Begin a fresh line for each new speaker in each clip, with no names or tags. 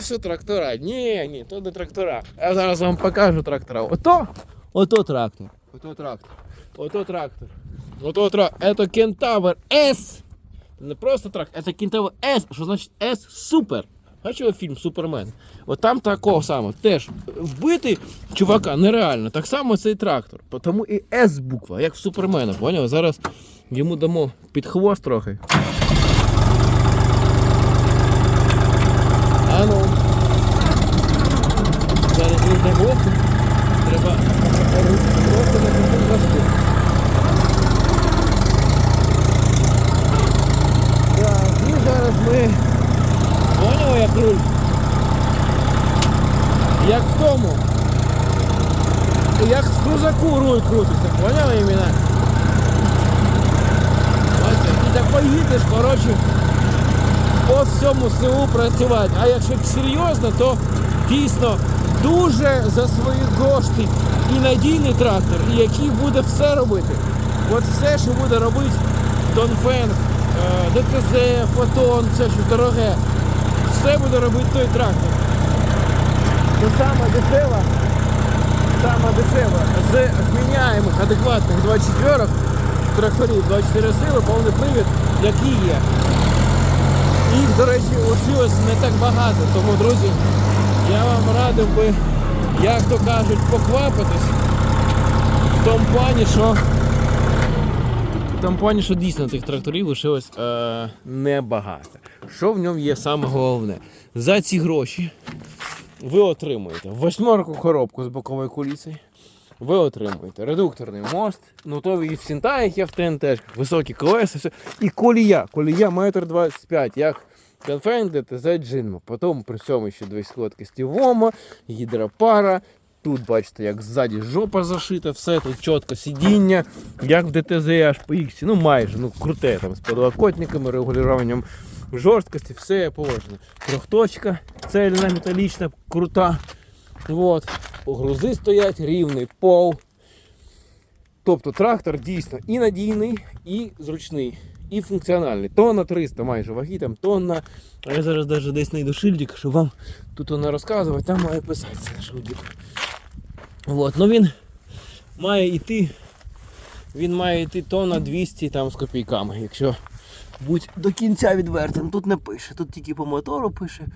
все трактора. Ні, ні, то не трактора. Я зараз вам покажу трактора. Ото, ото трактор. Ото трактор. Ото трактор. Ото трактор. Это Кентавр С. Не просто трактор, это Кентавр С. Що значить С супер. Бачили фільм Супермен? От там такого самого. Теж вбити чувака нереально. Так само цей трактор. Тому і С буква, як в Супермена. Поняв? Зараз йому дамо під хвост трохи. Треба просто на хвосту. Так, і зараз ми. Поняли, як руль? Як в тому. Як в крузаку руль крутиться, поняли іменно? Бачите, і так поїдеш, коротше, по всьому селу працювати. А якщо серйозно, то дійсно дуже за свої кошти і надійний трактор, і який буде все робити. От все, що буде робити Донфенг, е, ДТЗ, Фотон, все що дороге, все буде робити той трактор. Це саме дешева, саме дешева з зміняємих адекватних 24 тракторів, 24 сили, повний привід, який є. Їх, до речі, лишилось не так багато, тому, друзі, я вам радив би, як то кажуть, поквапитись в тому плані, що в тому плані, що дійсно тих тракторів лишилось е, небагато. Що в ньому є саме головне? За ці гроші ви отримуєте восьмерку коробку з боковою кулісою. Ви отримуєте редукторний мост, то і в Сінтаях є в ТНТ, високі колеса, все. і колія. Колія метр 25, як Конфейн ДТЗ Джинмо. Потім при цьому ще дві складки Вома, гідропара. Тут бачите, як ззаді жопа зашита, все тут чітко сидіння, як в ДТЗ аж по X, ну майже, ну круте там з подлокотниками, регулюванням жорсткості, все положено. Трьохточка, цельна, металічна, крута. Вот. Грузи стоять, рівний пол. Тобто трактор дійсно і надійний, і зручний, і функціональний. Тонна 300 майже ваги, там тонна. А я зараз навіть десь знайду шильдик, щоб вам тут не розказувати, там має писатися на шильдику. Вот. Ну він має йти. Він має йти тонна 200 там з копійками, якщо будь до кінця відвертим. Тут не пише, тут тільки по мотору пише.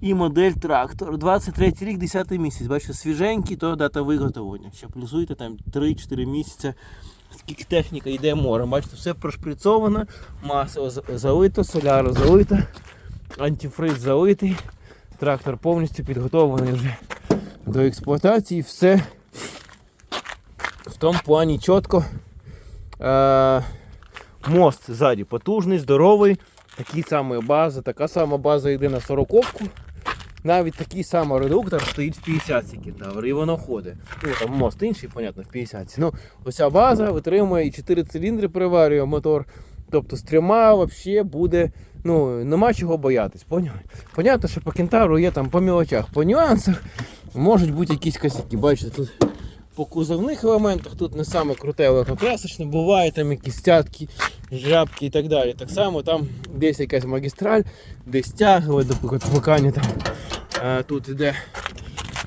І модель трактор. 23 рік, 10 місяць. Бачите, свіженький, то дата виготовлення. Ще плюсуйте там 3-4 місяці. Скільки техніка йде море. Бачите, все прошприцовано, масло за- залито, соляра залита, антифриз залитий. Трактор повністю підготовлений вже до експлуатації. Все в тому плані чітко. Е, мост ззаді потужний, здоровий. Такі самі база, така сама база йде на 40-ку. Навіть такий самий редуктор стоїть в 50 кентавр, і воно ходить. Ну там мост інший, понятно, в 50-ці. Ну, оця база витримує і 4 циліндри приварює мотор. Тобто з трьома взагалі буде, ну, нема чого боятись, поняв? Понятно, що по кентавру є там по мілочах, по нюансах можуть бути якісь косяки. Бачите, тут по кузовних елементах тут не саме круте легкокрасочне, буває там якісь стятки, жабки і так далі. Так само там десь якась магістраль, десь тягове до там. Тут іде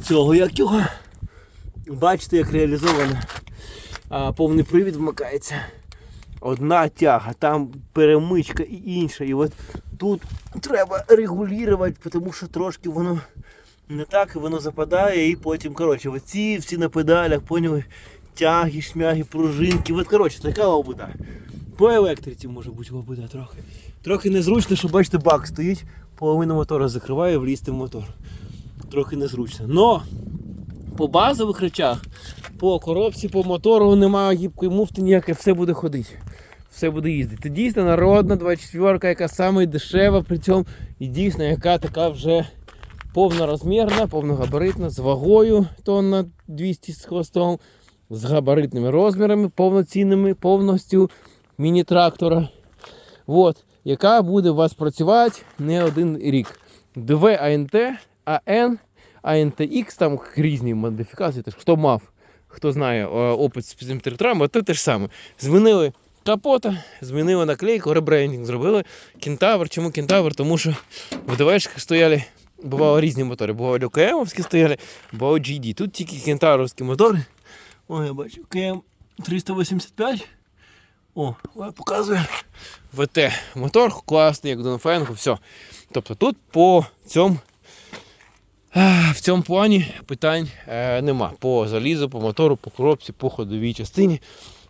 цього як його. Бачите, як реалізовано. Повний привід вмикається. Одна тяга, там перемичка і інша. І от тут треба регулювати, тому що трошки воно не так, і воно западає, і потім, коротше, оці всі на педалях, поняли, тяги, шмяги, пружинки. От, коротше, така лабуда. По електриці може бути лабуда трохи. Трохи незручно, що бачите, бак стоїть, половину мотора закриває, влізти в мотор. Трохи незручно. Но по базових речах, по коробці, по мотору немає гібкої муфти ніякої, все буде ходити. Все буде їздити. Дійсно народна 24, яка саме дешева, при цьому і дійсно, яка така вже повнорозмірна, повногабаритна, з вагою тонна 200 з хвостом, з габаритними розмірами, повноцінними, повністю міні-трактора. Яка буде у вас працювати не один рік. ДВ АНТ, АН, АНТХ, там різні модифікації. Тож, хто мав, хто знає е, опит з цим тракторами, то те ж саме. Змінили капота, змінили наклейку, ребрендінг зробили. Кентавр. Чому кентавр? Тому що в ДВшках стояли бували різні мотори. Бували КМовські стояли, бували GD. Тут тільки кентавровські мотори. О, я бачу, КМ 385. О, я показую. ВТ мотор класний, як Донфенго, все. Тобто тут по цьому в цьому плані питань е, нема. По залізу, по мотору, по коробці, по ходовій частині,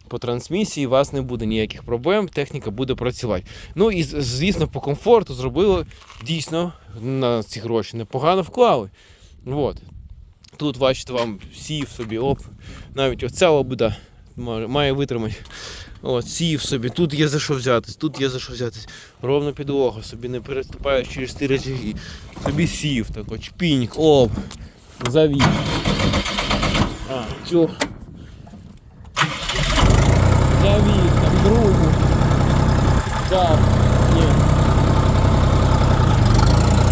по трансмісії у вас не буде ніяких проблем, техніка буде працювати. Ну і звісно, по комфорту зробили дійсно на ці гроші непогано вклали. От. Тут, бачите, вам сів собі, оп, навіть оця лобуда має витримати. От, сів собі, тут є за що взятись, тут є за що взятись. Ровно підлога, собі не переступаєш через ті речаги. Собі сів, так от шпіньк, оп, завів. А, чо? Завів, там другу. Так, ні.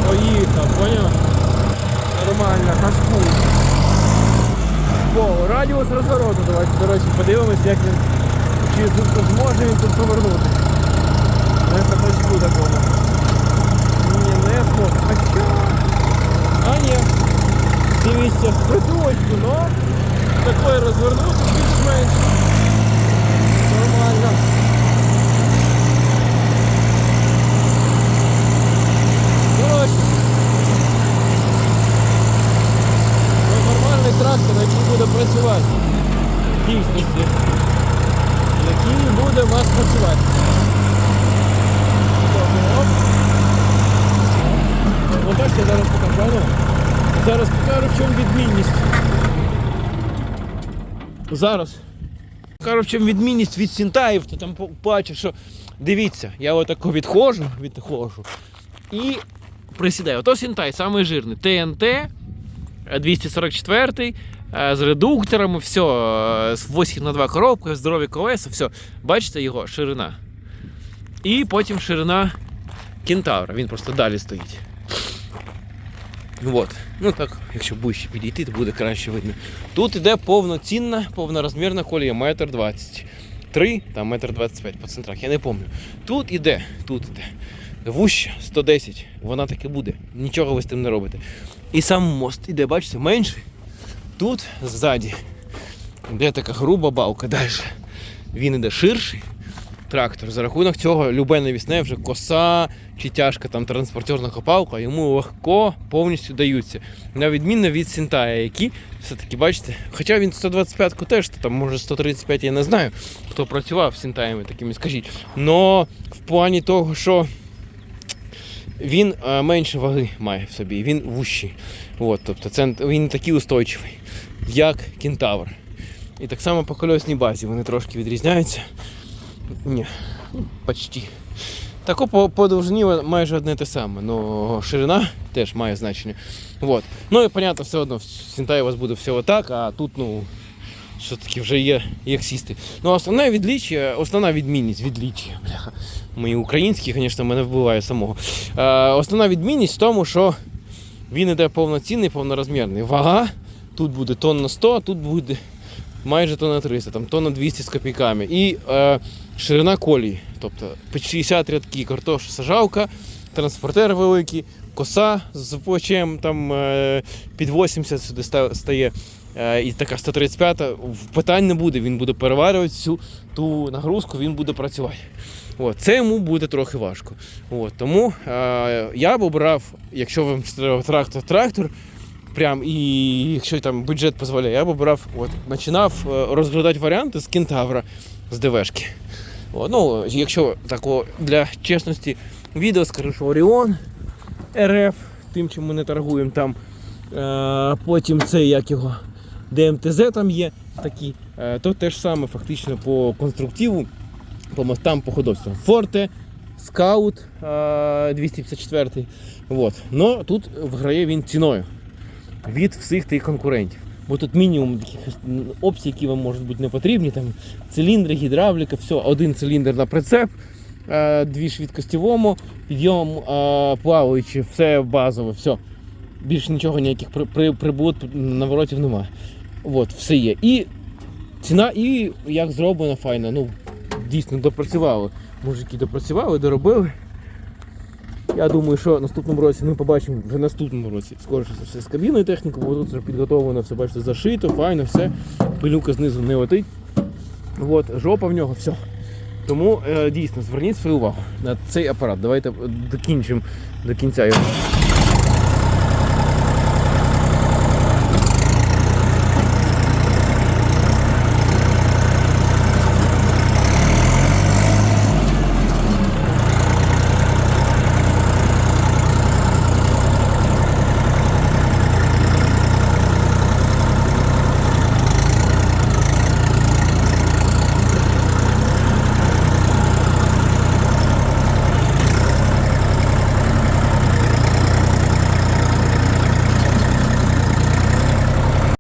Поїхав, поняв? Нормально, кашку. О, радіус розвороту, давайте, до речі, подивимось, як він, чи з- зможе він тут повернути. На каточку такому. Ні, не зможе. А що? А ні. Дивіться, в притулочку, но такое розвернути більш-менш. Нормально. Коротше. Ну, нормальний трактор, який буде працювати. В дійсності. Працювати. Ну я зараз покажу. Зараз покажу, в чому відмінність. Зараз. Покажу, в чому відмінність від Сінтаїв, ти там бачиш, що. Дивіться, я отако відходжу, відходжу і присідаю. Ото Сінтай, самий жирний. ТНТ, е, 244 е, з редукторами, все, е, з 8 на 2 коробка, здорові колеса, все. Бачите його ширина. І потім ширина кентавра. Він просто далі стоїть. Вот. Ну так, якщо ближче підійти, то буде краще видно. Тут іде повноцінна, повнорозмірна колія, метр 20. 3 та метр 25 по центрах, я не пам'ятаю. Тут іде, тут іде. Вуща 110, вона таки буде. Нічого ви з тим не робите. І сам мост іде, бачите, менший. Тут ззаді йде така груба балка далі. Він іде ширший. Трактор. За рахунок цього любе навісне вже коса чи тяжка там транспортерна копалка йому легко повністю даються. На відміну від Сінтая, які все-таки бачите, хоча він 125-ку теж, там може 135, я не знаю, хто працював з Сінтаями такими, скажіть. Но в плані того, що він е, менше ваги має в собі, він вущий. От, тобто це, він такий устойчивий, як кентавр. І так само по кольосній базі вони трошки відрізняються. Ні, почти. Тако по, по довжині майже одне те саме, але ширина теж має значення. Вот. Ну і понятно, все одно в Сінтаї у вас буде все отак, а тут, ну, все-таки вже є як сісти. Ну, основне відліччя, основна відмінність відліччя, бляха. Мої українські, звісно, мене вбиває самого. Е, основна відмінність в тому, що він іде повноцінний, повнорозмірний. Вага тут буде тонна 100, а тут буде майже тонна 300, там тонна 200 з копійками. І е, ширина колії, тобто 60 рядки картоша сажалка, транспортер великий, коса з плечем там е, під 80 сюди стає. Е, і така 135 в питань не буде, він буде переварювати всю ту нагрузку, він буде працювати. От, це йому буде трохи важко. От, тому е, я б обрав, якщо вам треба трактор, трактор, прям і якщо там бюджет дозволяє, я б обрав, от, починав е, розглядати варіанти з кентавра з ДВшки. От, ну, якщо такого для чесності відео, скажу, що Оріон РФ, тим, чим ми не торгуємо там. Е, потім це як його ДМТЗ там є такі, е, то те ж саме фактично по конструктиву, по мостам, по ходовствам. Форте, Скаут е, 254. Вот. Но тут виграє він ціною від всіх тих конкурентів. Бо тут мінімум таких опцій, які вам можуть бути не потрібні. Там циліндри, гідравліка, все, один циліндр на прицеп, е, Е, дві швидкості підйом е, плаваючи, все базове, все. Більше нічого, ніяких прибут, наворотів немає. От, все є. І ціна, і як зроблено, файна. Ну, Дійсно допрацювали. Мужики допрацювали, доробили. Я думаю, що наступному році ми побачимо вже наступному році. Скоріше все з кабіною техніку, бо тут вже підготовлено, все бачите, зашито, файно, все. Пилюка знизу не летить. От, жопа в нього, все. Тому е, дійсно зверніть свою увагу на цей апарат. Давайте е, докінчимо до кінця його.